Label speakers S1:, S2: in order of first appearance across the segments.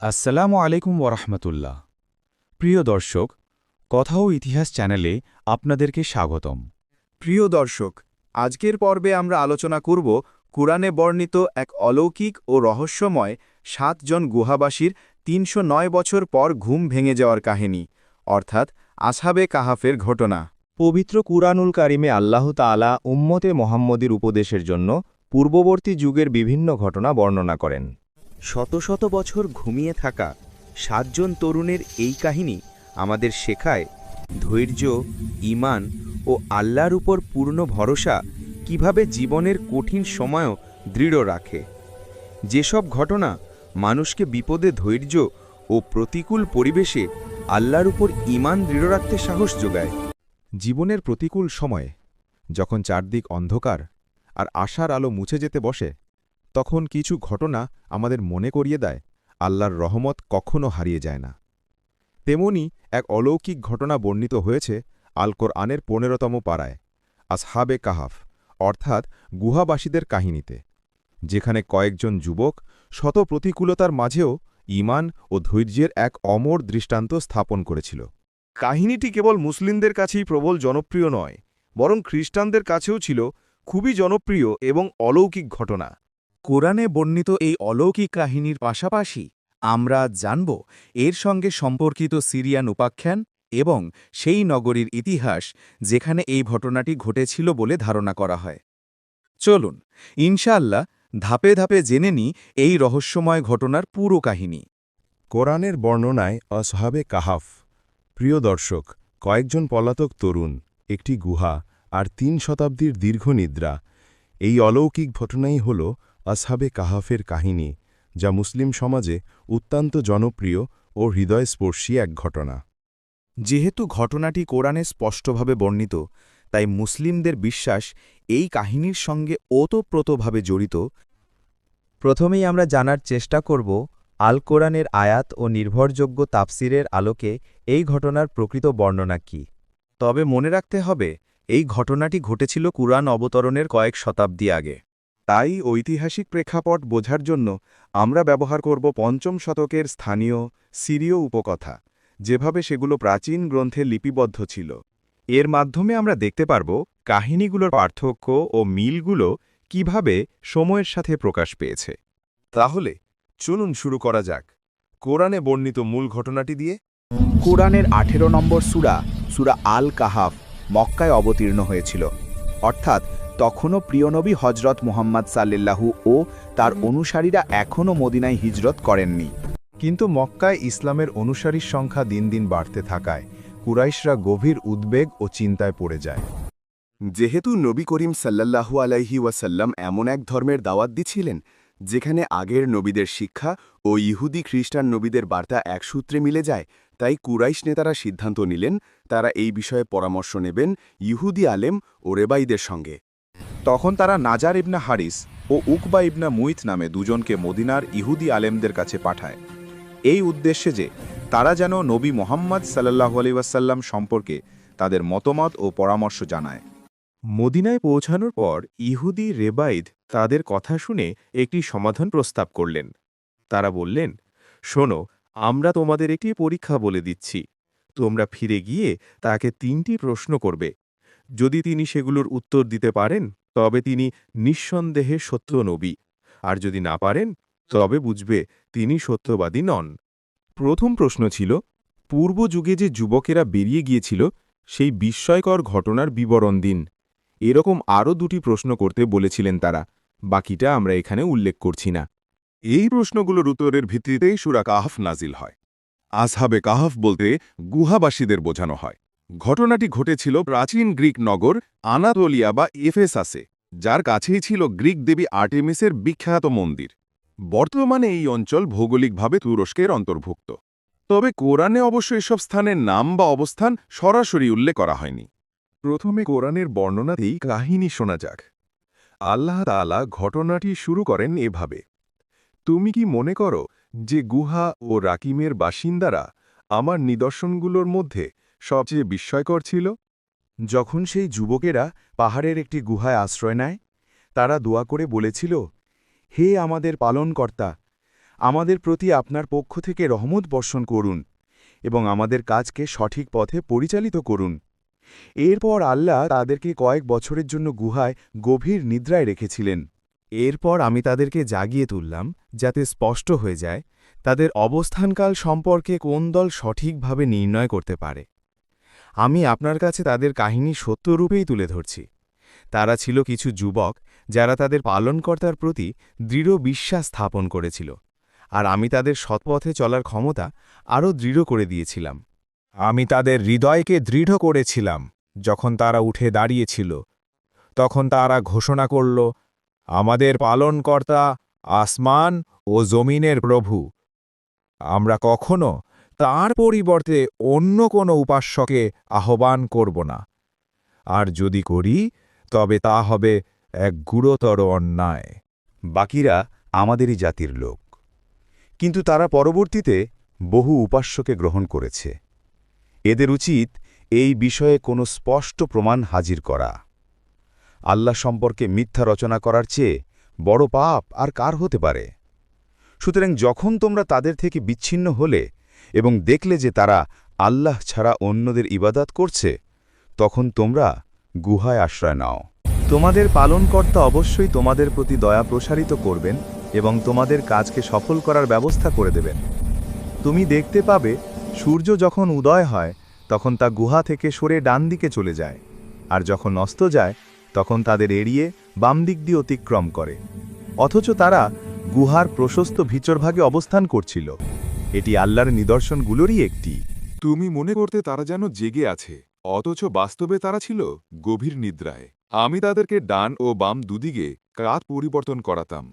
S1: আসসালামু আলাইকুম ওরহমতুল্লাহ প্রিয় দর্শক, কথা ও ইতিহাস চ্যানেলে আপনাদেরকে স্বাগতম।
S2: প্রিয় দর্শক, আজকের পর্বে আমরা আলোচনা করব কুরআনে বর্ণিত এক অলৌকিক ও রহস্যময় সাতজন গুহাবাসীর তিনশো নয় বছর পর ঘুম ভেঙে যাওয়ার কাহিনী, অর্থাৎ আসহাবে কাহাফের ঘটনা।
S3: পবিত্র কুরআনুল কারিমে আল্লাহ তাআলা উম্মতে মোহাম্মদীর উপদেশের জন্য পূর্ববর্তী যুগের বিভিন্ন ঘটনা বর্ণনা করেন।
S4: শত শত বছর ঘুমিয়ে থাকা সাতজন তরুণের এই কাহিনী আমাদের শেখায় ধৈর্য, ঈমান ও আল্লাহর উপর পূর্ণ ভরসা কীভাবে জীবনের কঠিন সময়ও দৃঢ় রাখে। যেসব ঘটনা মানুষকে বিপদে ধৈর্য ও প্রতিকূল পরিবেশে আল্লাহর উপর ঈমান দৃঢ় রাখতে সাহস যোগায়।
S5: জীবনের প্রতিকূল সময়ে যখন চারদিক অন্ধকার আর আশার আলো মুছে যেতে বসে তখন কিছু ঘটনা আমাদের মনে করিয়ে দেয়, আল্লাহর রহমত কখনো হারিয়ে যায় না। তেমনি এক অলৌকিক ঘটনা বর্ণিত হয়েছে আলকোর আনের পনেরোতম পাড়ায়, আসহাবে কাহাফ, অর্থাৎ গুহাবাসীদের কাহিনীতে, যেখানে কয়েকজন যুবক শত প্রতিকূলতার মাঝেও ঈমান ও ধৈর্যের এক অমর দৃষ্টান্ত স্থাপন করেছিল।
S6: কাহিনীটি কেবল মুসলিমদের কাছেই প্রবল জনপ্রিয় নয়, বরং খ্রিস্টানদের কাছেও ছিল খুবই জনপ্রিয় এবং অলৌকিক ঘটনা।
S2: কোরআনে বর্ণিত এই অলৌকিক কাহিনীর পাশাপাশি আমরা জানব এর সঙ্গে সম্পর্কিত সিরিয়ান উপাখ্যান এবং সেই নগরীর ইতিহাস, যেখানে এই ঘটনাটি ঘটেছিল বলে ধারণা করা হয়। চলুন, ইনশাআল্লাহ, ধাপে ধাপে জেনে নি এই রহস্যময় ঘটনার পুরো কাহিনী।
S5: কোরআনের বর্ণনায় অসহাবে কাহাফ। প্রিয় দর্শক, কয়েকজন পলাতক তরুণ, একটি গুহা আর তিন শতাব্দীর দীর্ঘ নিদ্রা। এই অলৌকিক ঘটনাই হল আসহাবে কাহাফের কাহিনী, যা মুসলিম সমাজে অত্যন্ত জনপ্রিয় ও হৃদয়স্পর্শী এক ঘটনা।
S2: যেহেতু ঘটনাটি কোরআনে স্পষ্টভাবে বর্ণিত, তাই মুসলিমদের বিশ্বাস এই কাহিনীর সঙ্গে ওতপ্রোতভাবে জড়িত।
S3: প্রথমেই আমরা জানার চেষ্টা করব আল কোরআনের আয়াত ও নির্ভরযোগ্য তাফসিরের আলোকে এই ঘটনার প্রকৃত বর্ণনা কি।
S2: তবে মনে রাখতে হবে, এই ঘটনাটি ঘটেছিল কুরআন অবতরণের কয়েক শতাব্দী আগে।
S6: তাই ঐতিহাসিক প্রেক্ষাপট বোঝার জন্য আমরা ব্যবহার করব পঞ্চম শতকের স্থানীয় সিরীয় উপকথা, যেভাবে সেগুলো প্রাচীন গ্রন্থে লিপিবদ্ধ ছিল। এর মাধ্যমে আমরা দেখতে পারব কাহিনীগুলোর পার্থক্য ও মিলগুলো কীভাবে সময়ের সাথে প্রকাশ পেয়েছে। তাহলে, চলুন শুরু করা যাক। কোরআনে বর্ণিত মূল ঘটনাটি দিয়ে।
S2: কোরআনের আঠেরো নম্বর সুরা সুরা আল কাহাফ মক্কায় অবতীর্ণ হয়েছিল। অর্থাৎ তখনও প্রিয়নবী হজরত মোহাম্মদ সাল্লাল্লাহু ও তার অনুসারীরা এখনও মদিনায় হিজরত করেননি।
S6: কিন্তু মক্কায় ইসলামের অনুসারীর সংখ্যা দিন দিন বাড়তে থাকায় কুরাইশরা গভীর উদ্বেগ ও চিন্তায় পড়ে যায়। যেহেতু নবী করিম সাল্লাল্লাহু আলাইহি ওয়াসাল্লাম এমন এক ধর্মের দাওয়াত দিছিলেন যেখানে আগের নবীদের শিক্ষা ও ইহুদি খ্রিস্টান নবীদের বার্তা এক সূত্রে মিলে যায় তাই কুরাইশ নেতারা সিদ্ধান্ত নিলেন তারা এই বিষয়ে পরামর্শ নেবেন ইহুদি আলেম ও রেবাইদের সঙ্গে। তখন তারা নাজার ইবনা হারিস ও উকবা ইবনা মুইত নামে দুজনকে মদিনার ইহুদি আলেমদের কাছে পাঠায়। এই উদ্দেশ্যে যে তারা যেন নবী মোহাম্মদ সাল্লাহ আলিবাসাল্লাম সম্পর্কে তাদের মতামত ও পরামর্শ জানায়। মদিনায় পৌঁছানোর পর ইহুদি রেবাইদ তাদের কথা শুনে একটি সমাধান প্রস্তাব করলেন। তারা বললেন, শোনো, আমরা তোমাদের একটি পরীক্ষা বলে দিচ্ছি। তোমরা ফিরে গিয়ে তাকে তিনটি প্রশ্ন করবে। যদি তিনি সেগুলোর উত্তর দিতে পারেন তবে তিনি নিঃসন্দেহে সত্য নবী। আর যদি না পারেন, তবে বুঝবে তিনি সত্যবাদী নন। প্রথম প্রশ্ন ছিল, পূর্ব যুগে যে যুবকেরা বেরিয়ে গিয়েছিল, সেই বিস্ময়কর ঘটনার বিবরণ দিন। এরকম আরও দুটি প্রশ্ন করতে বলেছিলেন তারা, বাকিটা আমরা এখানে উল্লেখ করছি না। এই প্রশ্নগুলোর উত্তরের ভিত্তিতেই সুরা কাহাফ নাজিল হয়। আসহাবে কাহাফ বলতে গুহাবাসীদের বোঝানো হয়। ঘটনাটি ঘটেছিল প্রাচীন গ্রিক নগর আনাতোলিয়া বা এফেসাসে। যার কাছেই ছিল গ্রিক দেবী আর্টেমিসের বিখ্যাত মন্দির। বর্তমানে এই অঞ্চল ভৌগোলিকভাবে তুরস্কের অন্তর্ভুক্ত। তবে কোরআনে অবশ্য এসব স্থানের নাম বা অবস্থান সরাসরি উল্লেখ করা হয়নি। প্রথমে কোরআনের বর্ণনাতেই কাহিনী শোনা যাক। আল্লাহ তাআলা ঘটনাটি শুরু করেন এভাবে। তুমি কি মনে করো যে গুহা ও রাকিমের বাসিন্দারা আমার নিদর্শনগুলোর মধ্যে সবচেয়ে বিস্ময়কর ছিল? যখন সেই যুবকেরা পাহাড়ের একটি গুহায় আশ্রয় নেয়, তারা দোয়া করে বলেছিল, হে আমাদের পালনকর্তা,
S1: আমাদের প্রতি আপনার পক্ষ থেকে রহমত বর্ষণ করুন এবং আমাদের কাজকে সঠিক পথে পরিচালিত করুন। এরপর আল্লাহ তাদেরকে কয়েক বছরের জন্য গুহায় গভীর নিদ্রায় রেখেছিলেন। এরপর আমি তাদেরকে জাগিয়ে তুললাম, যাতে স্পষ্ট হয়ে যায় তাদের অবস্থানকাল সম্পর্কে কোন দল সঠিকভাবে নির্ণয় করতে পারে। আমি আপনার কাছে তাদের কাহিনী সত্যরূপেই তুলে ধরছি। তারা ছিল কিছু যুবক যারা তাদের পালনকর্তার প্রতি দৃঢ় বিশ্বাস স্থাপন করেছিল, আর আমি তাদের সৎপথে চলার ক্ষমতা আরও দৃঢ় করে দিয়েছিলাম।
S7: আমি তাদের হৃদয়কে দৃঢ় করেছিলাম যখন তারা উঠে দাঁড়িয়েছিল। তখন তারা ঘোষণা করল, আমাদের পালনকর্তা আসমান ও জমিনের প্রভু। আমরা কখনো তার পরিবর্তে অন্য কোনো উপাস্যকে আহ্বান করব না। আর যদি করি, তবে তা হবে এক গুরুতর অন্যায়।
S1: বাকিরা আমাদেরই জাতির লোক। কিন্তু তারা পরবর্তীতে বহু উপাস্যকে গ্রহণ করেছে। এদের উচিত এই বিষয়ে কোনো স্পষ্ট প্রমাণ হাজির করা। আল্লাহ সম্পর্কে মিথ্যা রচনা করার চেয়ে বড় পাপ আর কার হতে পারে? সুতরাং যখন তোমরা তাদের থেকে বিচ্ছিন্ন হলে এবং দেখলে যে তারা আল্লাহ ছাড়া অন্যদের ইবাদাত করছে, তখন তোমরা গুহায় আশ্রয় নাও।
S2: তোমাদের পালনকর্তা অবশ্যই তোমাদের প্রতি দয়া প্রসারিত করবেন এবং তোমাদের কাজকে সফল করার ব্যবস্থা করে দেবেন। তুমি দেখতে পাবে, সূর্য যখন উদয় হয়, তখন তা গুহা থেকে সরে ডান দিকে চলে যায়, আর যখন অস্ত যায়, তখন তাদের এড়িয়ে বাম দিক দিয়ে অতিক্রম করে। অথচ তারা গুহার প্রশস্ত ভিচরভাগে অবস্থান করছিল। এটি আল্লাহর নিদর্শনগুলোরই একটি।
S8: তুমি মনে করতে তারা যেন জেগে আছে অথচ বাস্তবে তারা ছিল গভীর নিদ্রায়। আমি তাদেরকে ডান ও বাম দুদিকে কাত পরিবর্তন করাতাম।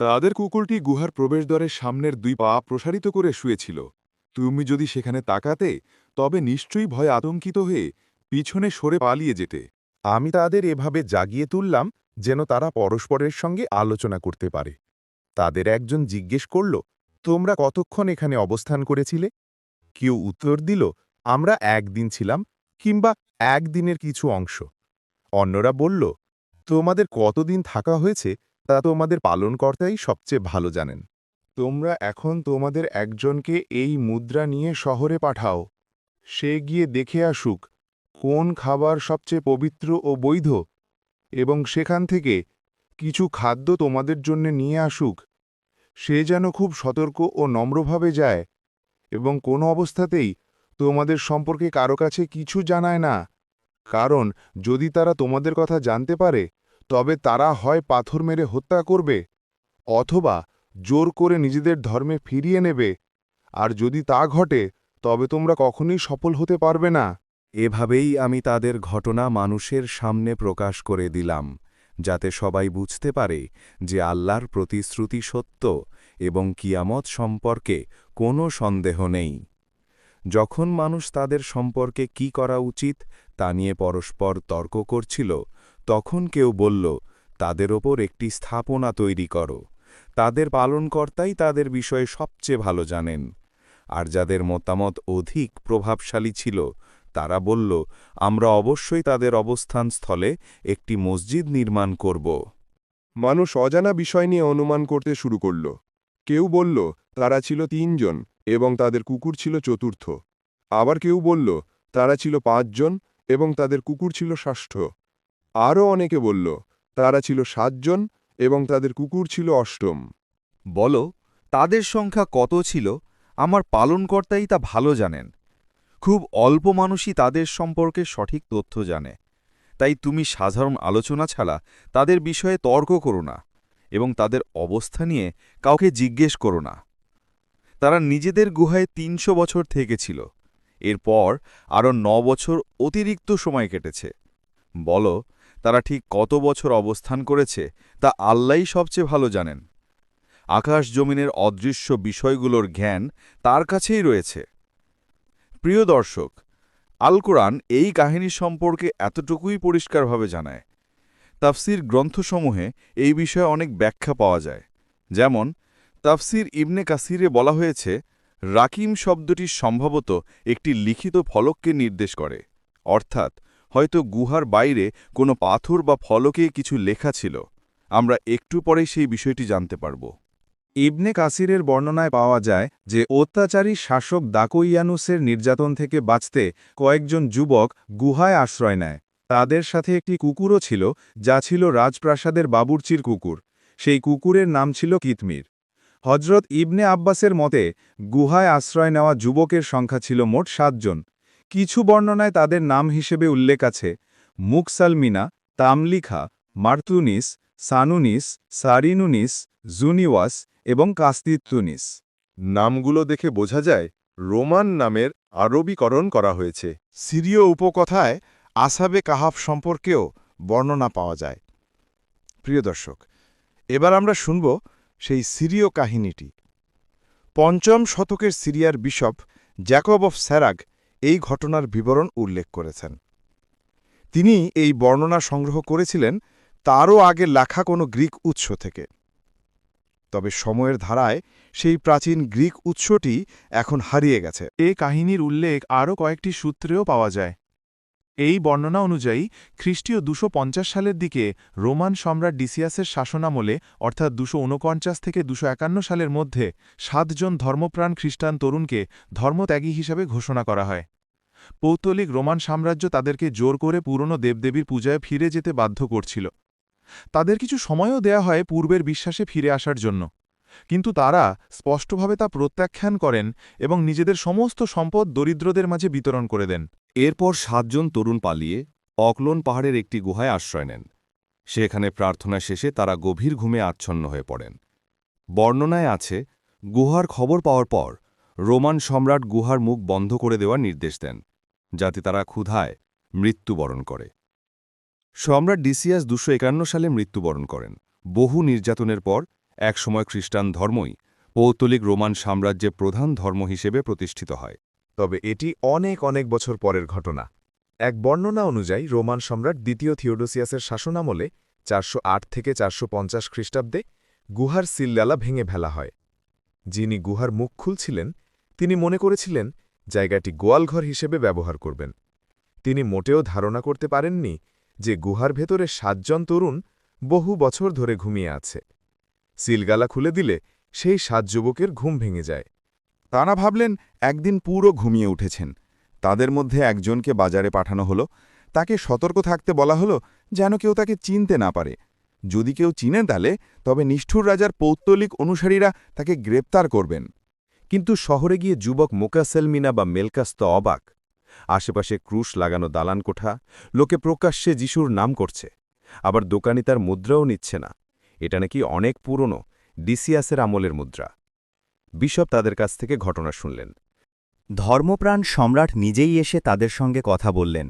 S8: তাদের কুকুরটি গুহার প্রবেশদ্বারের সামনের দুই পা প্রসারিত করে শুয়েছিল। তুমি যদি সেখানে তাকাতে তবে নিশ্চয়ই ভয় আতঙ্কিত হয়ে পিছনে সরে পালিয়ে যেতে।
S6: আমি তাদের এভাবে জাগিয়ে তুললাম যেন তারা পরস্পরের সঙ্গে আলোচনা করতে পারে। তাদের একজন জিজ্ঞেস করল তোমরা কতক্ষণ এখানে অবস্থান করেছিলে? কেউ উত্তর দিল, আমরা একদিন ছিলাম কিংবা একদিনের কিছু অংশ। অন্যরা বলল, তোমাদের কতদিন থাকা হয়েছে তা তোমাদের পালনকর্তাই সবচেয়ে ভালো জানেন। তোমরা এখন তোমাদের একজনকে এই মুদ্রা নিয়ে শহরে পাঠাও। সে গিয়ে দেখে আসুক কোন খাবার সবচেয়ে পবিত্র ও বৈধ এবং সেখান থেকে কিছু খাদ্য তোমাদের জন্য নিয়ে আসুক। সে যেন খুব সতর্ক ও নম্রভাবে যায় এবং কোনো অবস্থাতেই তোমাদের সম্পর্কে কারও কাছে কিছু জানায় না। কারণ যদি তারা তোমাদের কথা জানতে পারে, তবে তারা হয় পাথর মেরে হত্যা করবে অথবা জোর করে নিজেদের ধর্মে ফিরিয়ে নেবে। আর যদি তা ঘটে, তবে তোমরা কখনই সফল হতে পারবে না।
S2: এভাবেই আমি তাদের ঘটনা মানুষের সামনে প্রকাশ করে দিলাম। যাতে সবাই বুঝতে পারে যে আল্লাহর প্রতিশ্রুতি সত্য এবং কিয়ামত সম্পর্কে কোনো সন্দেহ নেই। যখন মানুষ তাদের সম্পর্কে কি করা উচিত তা নিয়ে পরস্পর তর্ক করছিল, তখন কেউ বলল, তাদের ওপর একটি স্থাপনা তৈরি করো। তাদের পালনকর্তাই তাদের বিষয়ে সবচেয়ে ভালো জানেন। আর যাদের মতামত অধিক প্রভাবশালী ছিল তারা বলল আমরা অবশ্যই তাদের অবস্থানস্থলে একটি মসজিদ নির্মাণ করব।
S8: মানুষ অজানা বিষয় নিয়ে অনুমান করতে শুরু করল। কেউ বলল তারা ছিল তিনজন এবং তাদের কুকুর ছিল চতুর্থ। আবার কেউ বলল তারা ছিল পাঁচজন এবং তাদের কুকুর ছিল ষষ্ঠ। আরও অনেকে বলল তারা ছিল সাতজন এবং তাদের কুকুর ছিল অষ্টম।
S1: বলো তাদের সংখ্যা কত ছিল? আমার পালনকর্তাই তা ভালো জানেন। খুব অল্প মানুষই তাদের সম্পর্কে সঠিক তথ্য জানে। তাই তুমি সাধারণ আলোচনা ছাড়া তাদের বিষয়ে তর্ক করো না এবং তাদের অবস্থা নিয়ে কাউকে জিজ্ঞেস করো না। তারা নিজেদের গুহায় তিনশো বছর থেকেছিল। এরপর আরও ন বছর অতিরিক্ত সময় কেটেছে। বলো, তারা ঠিক কত বছর অবস্থান করেছে তা আল্লাহই সবচেয়ে ভালো জানেন। আকাশ জমিনের অদৃশ্য বিষয়গুলোর জ্ঞান তার কাছেই রয়েছে। প্রিয় দর্শক, আল কোরআন এই কাহিনী সম্পর্কে এতটুকুই পরিষ্কারভাবে জানায়। তাফসির গ্রন্থসমূহে এই বিষয়ে অনেক ব্যাখ্যা পাওয়া যায়। যেমন, তাফসির ইবনে কাসিরে বলা হয়েছে, রাকিম শব্দটি সম্ভবত একটি লিখিত ফলককে নির্দেশ করে। অর্থাৎ, হয়তো গুহার বাইরে কোনো পাথর বা ফলকে কিছু লেখা ছিল। আমরা একটু পরেই সেই বিষয়টি জানতে পারব।
S2: ইবনে কাসিরের বর্ণনায় পাওয়া যায় যে অত্যাচারী শাসক দাকইয়ানুসের নির্যাতন থেকে বাঁচতে কয়েকজন যুবক গুহায় আশ্রয় নেয়। তাদের সাথে একটি কুকুরও ছিল, যা ছিল রাজপ্রাসাদের বাবুর্চির কুকুর। সেই কুকুরের নাম ছিল কিতমির। হজরত ইবনে আব্বাসের মতে, গুহায় আশ্রয় নেওয়া যুবকের সংখ্যা ছিল মোট সাতজন কিছু বর্ণনায় তাদের নাম হিসেবে উল্লেখ আছে, মুকসালমিনা, তামলিখা, মার্তুনিস সানুনিস, সারিনুনিস, জুনিওয়াস এবং কাস্তিতুনিস
S6: নামগুলো দেখে বোঝা যায়, রোমান নামের আরবীকরণ করা হয়েছে। সিরীয় উপকথায় আসাবে কাহাফ সম্পর্কেও বর্ণনা পাওয়া যায়। প্রিয় দর্শক, এবার আমরা শুনব সেই সিরীয় কাহিনীটি। পঞ্চম শতকের সিরিয়ার বিশপ জ্যাকব অফ স্যারাগ এই ঘটনার বিবরণ উল্লেখ করেছেন। তিনি এই বর্ণনা সংগ্রহ করেছিলেন তারও আগে লেখা কোনো গ্রিক উৎস থেকে। তবে সময়ের ধারায় সেই প্রাচীন গ্রিক উৎসটি এখন হারিয়ে গেছে।
S9: এ কাহিনীর উল্লেখ আরও কয়েকটি সূত্রেও পাওয়া যায়। এই বর্ণনা অনুযায়ী, খ্রিস্টীয় দুশো সালের দিকে রোমান সম্রাট ডিসিয়াসের শাসনামলে, অর্থাৎ দুশো থেকে দুশো সালের মধ্যে, সাতজন ধর্মপ্রাণ খ্রিস্টান তরুণকে ধর্মত্যাগী হিসাবে ঘোষণা করা হয়। পৌতলিক রোমান সাম্রাজ্য তাদেরকে জোর করে পুরনো দেবদেবীর পূজায় ফিরে যেতে বাধ্য করছিল। তাদের কিছু সময়ও দেয়া হয় পূর্বের বিশ্বাসে ফিরে আসার জন্য। কিন্তু তারা স্পষ্টভাবে তা প্রত্যাখ্যান করেন এবং নিজেদের সমস্ত সম্পদ দরিদ্রদের মাঝে বিতরণ করে দেন।
S10: এরপর সাতজন তরুণ পালিয়ে অকলন পাহাড়ের একটি গুহায় আশ্রয় নেন। সেখানে প্রার্থনা শেষে তারা গভীর ঘুমে আচ্ছন্ন হয়ে পড়েন। বর্ণনায় আছে, গুহার খবর পাওয়ার পর রোমান সম্রাট গুহার মুখ বন্ধ করে দেওয়ার নির্দেশ দেন, যাতে তারা ক্ষুধায় মৃত্যুবরণ করে। সম্রাট ডিসিয়াস দুশো একান্ন সালে মৃত্যুবরণ করেন। বহু নির্যাতনের পর একসময় খ্রিস্টান ধর্মই পৌত্তলিক রোমান সাম্রাজ্যে প্রধান ধর্ম হিসেবে প্রতিষ্ঠিত হয়।
S6: তবে এটি অনেক অনেক বছর পরের ঘটনা। এক বর্ণনা অনুযায়ী রোমান সম্রাট দ্বিতীয় থিওডোসিয়াসের শাসনামলে চারশো আট থেকে চারশো পঞ্চাশ খ্রিস্টাব্দে গুহার সিল্লালা ভেঙে ফেলা হয়। যিনি গুহার মুখ খুলছিলেন, তিনি মনে করেছিলেন জায়গাটি গোয়ালঘর হিসেবে ব্যবহার করবেন। তিনি মোটেও ধারণা করতে পারেননি যে গুহার ভেতরে সাতজন তরুণ বহু বছর ধরে ঘুমিয়ে আছে। সিলগালা খুলে দিলে সেই সাত যুবকের ঘুম ভেঙে যায়।
S5: তারা ভাবলেন, একদিন পুরো ঘুমিয়ে উঠেছেন। তাদের মধ্যে একজনকে বাজারে পাঠানো হলো। তাকে সতর্ক থাকতে বলা হলো যেন কেউ তাকে চিনতে না পারে। যদি কেউ চিনে তালে তবে নিষ্ঠুর রাজার পৌত্তলিক অনুসারীরা তাকে গ্রেপ্তার করবেন।
S4: কিন্তু শহরে গিয়ে যুবক মোকাসেলমিনা বা মেলকাস তো অবাক। আশেপাশে ক্রুশ লাগানো দালান কোঠা, লোকে প্রকাশ্যে যিশুর নাম করছে, আবার দোকানি তার মুদ্রাও নিচ্ছে না। এটা নাকি অনেক পুরনো, ডিসিয়াসের আমলের মুদ্রা। বিশপ তাদের কাছ থেকে ঘটনা শুনলেন।
S3: ধর্মপ্রাণ সম্রাট নিজেই এসে তাদের সঙ্গে কথা বললেন।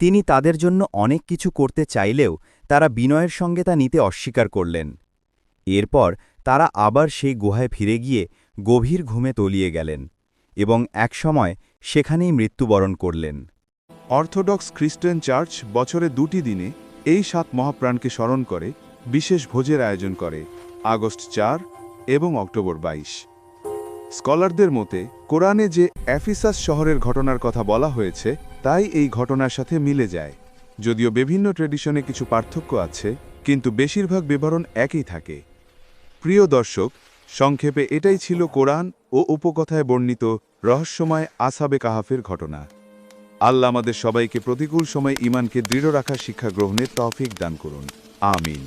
S3: তিনি তাদের জন্য অনেক কিছু করতে চাইলেও তারা বিনয়ের সঙ্গে তা নিতে অস্বীকার করলেন। এরপর তারা আবার সেই গুহায় ফিরে গিয়ে গভীর ঘুমে তলিয়ে গেলেন এবং একসময় সেখানেই মৃত্যুবরণ করলেন।
S6: অর্থোডক্স খ্রিস্টান চার্চ বছরে দুটি দিনে এই সাত মহাপ্রাণকে স্মরণ করে, বিশেষ ভোজের আয়োজন করে, আগস্ট চার এবং অক্টোবর বাইশ। স্কলারদের মতে, কোরআনে যে অ্যাফিসাস শহরের ঘটনার কথা বলা হয়েছে, তাই এই ঘটনার সাথে মিলে যায়। যদিও বিভিন্ন ট্রেডিশনে কিছু পার্থক্য আছে, কিন্তু বেশিরভাগ বিবরণ একই থাকে। প্রিয় দর্শক, সংক্ষেপে এটাই ছিল কোরআন ও উপকথায় বর্ণিত রহস্যময় আসাবে কাহাফের ঘটনা। আল্লাহ আমাদের সবাইকে প্রতিকূল সময় ইমানকে দৃঢ় রাখার শিক্ষা গ্রহণের তফিক দান করুন। আমিন।